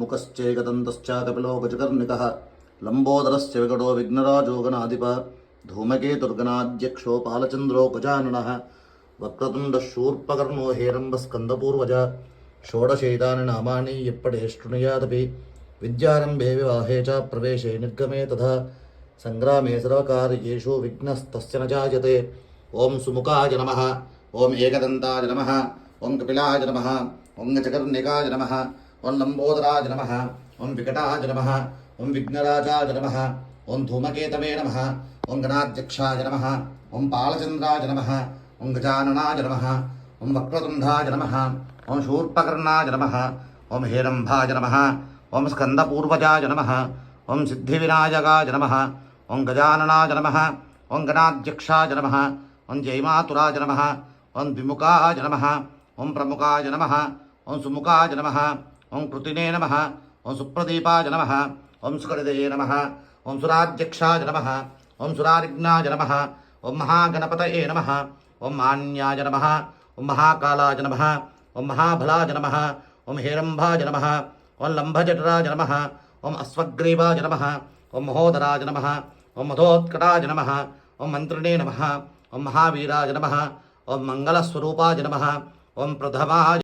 ముఖశ్చేకదంతశ్చ కపిలో గజకర్ణిక లంబోదరస్య వికటో విఘ్నరాజో గణాధిప ధూమకేతుర్గణాధ్యక్షో పాలచంద్రో గజానన వక్రతుండ శూర్పకర్ణో హేరంబ స్కందపూర్వజ షోడశైతాని నామాని ఎప్పటే శృణుయాదపి విద్యారంభే వివాహే చ ప్రవేశే నిర్గమే తథా సంగ్రామే సర్వకార్యేషు విఘ్నస్తస్య జాయతే ఓం సుముఖాయ నమ ఓం ఏకదంతాయ నమ ఓం కపిలాయ నమ ఓం చకర్ణికాయ నమ ॐ लम्बोदराय नमः ॐ विकटाय नमः ओं विघ्नराजाय नम ओं धूमकेतवे नमः ओं गणाध्यक्षाय नमः ओं पालचन्द्राय नमः ॐ गजाननाय नमः ओं वक्रतुण्डाय नमः ॐ शूर्पकर्णाय नमः ॐ हेरम्भाय नमः ॐ स्कन्दपूर्वजाय नमः ॐ सिद्धिविनायकाय नमः ओं गजाननाय नमः ॐ गणाध्यक्षाय नमः ॐ जयमातुराय नमः ॐ द्विमुखाय नमः ॐ प्रमुखाय नमः ॐ सुमुखाय नमः ॐ कृतिने नम ओं सुप्रदीपाय नमः ॐ सुकृदये नमः ॐ सुराध्यक्षाय नमः ॐ सुरारिघ्नाय नमः ॐ महागणपतये नमः ॐ मान्याय नमः ॐ महाकालाय नमः ॐ महाबलाय नमः ॐ हेरम्भाय नमः ॐ लम्भजटराज नमः ॐ अश्वग्रीवाय नमः ॐ महोदराज नमः ओं मधोत्कटाय नमः ॐ मन्त्रिणे नमः ॐ महावीराय नमः ॐ मङ्गलस्वरूपाय नमः ॐ प्रथमाय